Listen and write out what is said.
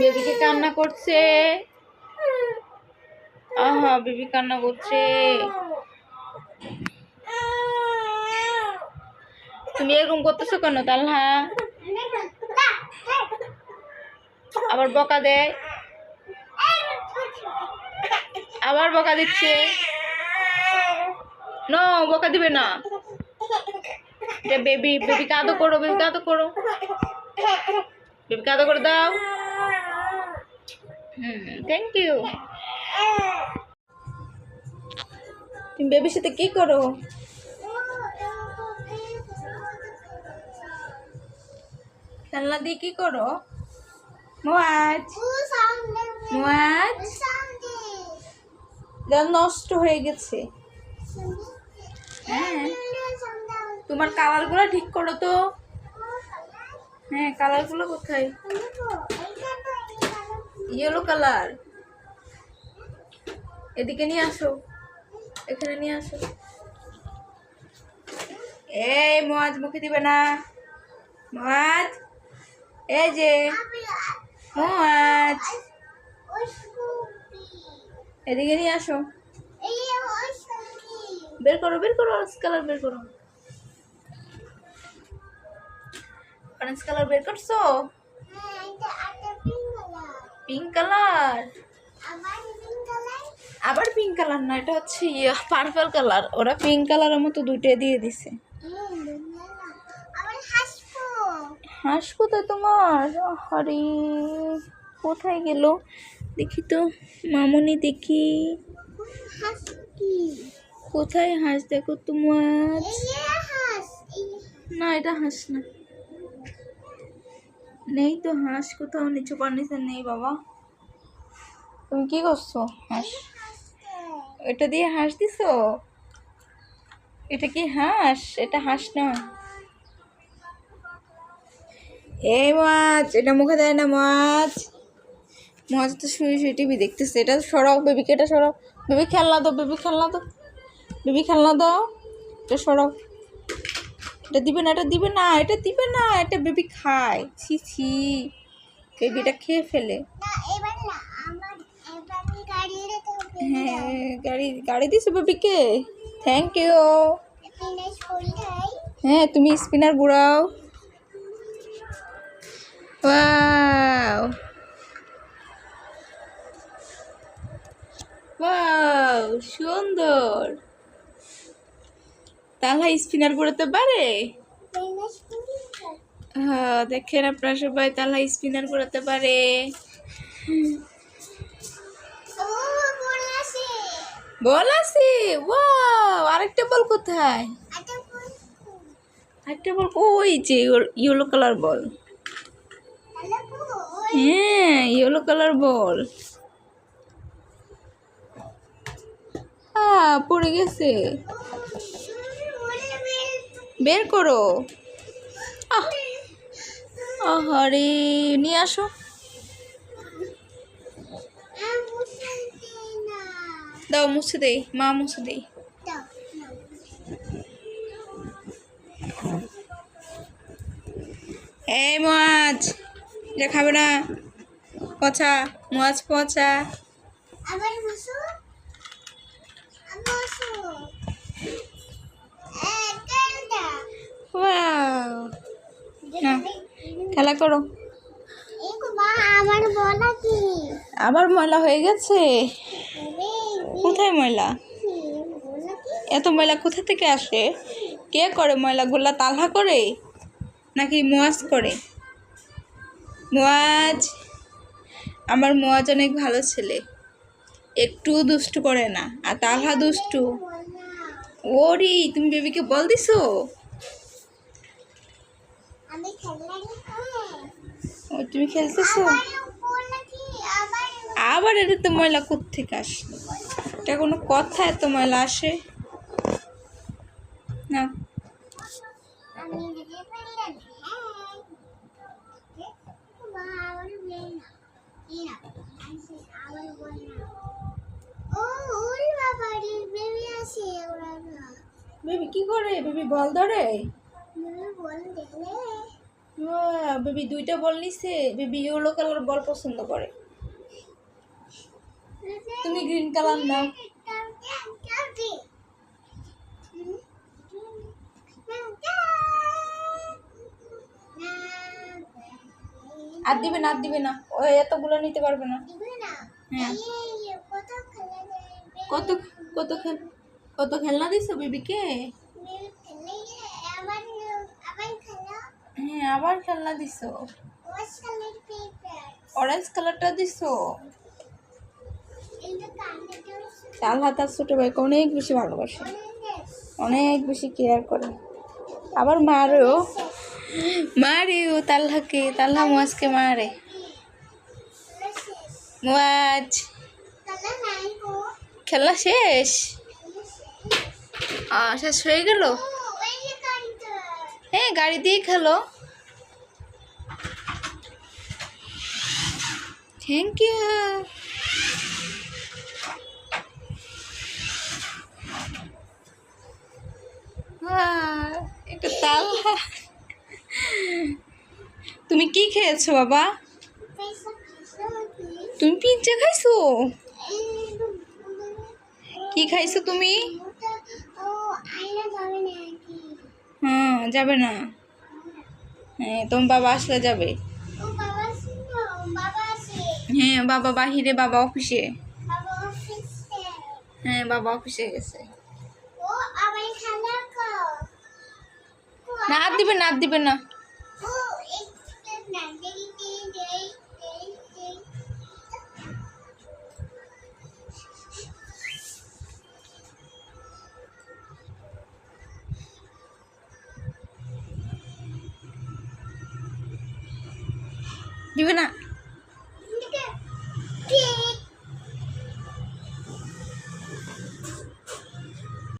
বেবিকে কান্না করছে। আহা, বেবি কান্না করছে। তুমি এরকম করতেছো কেন, তালহা? আবার বকা দেয়। আবার বকা দিচ্ছে। নো, বকা দিবে না। বেবি বেবি কাদো করো, বেবি কাদো করো। বেবি কাদো করে দাও। থ্যাংক ইউ তুমি বেবির সাথে কি করো? খেলনা দিয়ে কি করো? মোয়াজ মোয়াজ নষ্ট হয়ে গেছে। হ্যাঁ। তোমার কালারগুলো ঠিক করো তো। হ্যাঁ কালারগুলো কোথায়? ইয়েলো কালার এদিকে নিয়ে আসো। এখানে নিয়ে আসো। এই মাছ মুখে দিবে না। মাছ এই যে। মাছ এদিকে নিয়ে আসো। বের করো বের করো অরেঞ্জ কালার বের করো। অরেঞ্জ কালার বের করছ? পিঙ্ক কালার আবার পিঙ্ক কালার না এটা হচ্ছে ইয়ে পার্পল কালার ওরা পিঙ্ক কালারের মতো দুইটা দিয়ে দিছে। হাঁস কোথায় তোমার। আরে কোথায় গেল? দেখি তো মামনি দেখি। কোথায় হাঁস? দেখো তোমার। না এটা হাঁস না। নেই তো, হাঁস কোথাও নিচু পানিতে নেই বাবা। তুমি কি করছ? হাঁস। এটা দিয়ে হাঁস দিছো? এটা কি হাঁস? এটা হাঁস না। এই মাছ, এটা মুখে দেয় না মাছ। মাছ তো শুয়ে শুয়ে টিভি দেখতেছে। এটা সরাও, বেবিকে এটা সরাও। বেবি খেলনা দাও, বেবি খেলনা দাও। বেবি খেলনা দাও। এটা সরাও। এটা দিবে না, এটা দিবে না, এটা দিবে না, এটা বেবি খায়। ছি ছি। বেবিটা খেয়ে ফেলে। হ্যাঁ গাড়ি গাড়ি দিছো বেবিকে থ্যাংক ইউ হ্যাঁ তুমি স্পিনার ঘুরাও। ওয়াও ওয়াও সুন্দর। তাহলে স্পিনার ঘুরাতে পারে? হ্যাঁ দেখেন আপনারা সবাই তাহলে স্পিনার ঘুরাতে পারে। বল আছে ওয়াও আরেকটা বল কোথায়? আরেকটা বল ওই যে ইয়েলো কালার বল। হ্যাঁ ইয়েলো কালার বল। পড়ে গেছে। বের করো। আহ, আহারে, নিয়ে আসো। দাও, মুছে দেই, মা মুছে দেই। এই মাছ এটা খাবে না। পচা মাছ পচা। আবার বসো বসো একটা ওয়াও না খেলা করো। আবার ময়লা হয়ে গেছে। কোথায় ময়লা? এত ময়লা কোথা থেকে আসে? কে করে ময়লাগুলা তালহা করে? নাকি মোয়াজ করে? মোয়াজ? আমার মোয়াজ অনেক ভালো ছেলে। একটু দুষ্টু করে না। আর তালহা দুষ্টু। ওরি তুমি বেবিকে বল দিছো? ও তুমি খেলতেছো? আবার এটা তো ময়লা কোথেকে আসলো? এটা কোনো কথা এত ময়লা আসে? না। হ্যাঁ। না বেবি কি করে? বেবি বল ধরে। দেখলে বেবি দুইটা বল নিছে। বেবি ইয়েলো কালার বল পছন্দ করে। তুমি গ্রিন কালার নাও। আর দিবে না, আর দিবে না। ও এতগুলো নিতে পারবে না। হ্যাঁ। কত কত খেল, কত খেলনা দিছো বেবিকে হ্যাঁ আবার খেলনা দিছো? অরেঞ্জ কালারটা দিছো? হাত আর ছোটো ভাইকে অনেক বেশি ভালোবাসে। অনেক বেশি কেয়ার করে। আবার মারেও মারেও তাল্লাকে তাল্লা মাছকে মারে। মাছ খেলা শেষ? শেষ। হয়ে গেল? হ্যাঁ গাড়ি দিয়ে খেলো। থ্যাংক ইউ একটা তাল তুমি কি খেয়েছো, বাবা? তুমি পিজ্জা খাইছো? কি খাইছো তুমি? হ্যাঁ যাবে না। হ্যাঁ তোমার বাবা আসলে যাবে। হ্যাঁ বাবা বাহিরে বাবা অফিসে হ্যাঁ বাবা অফিসে গেছে। না আর দিবে না আর দিবে না। দিবে না?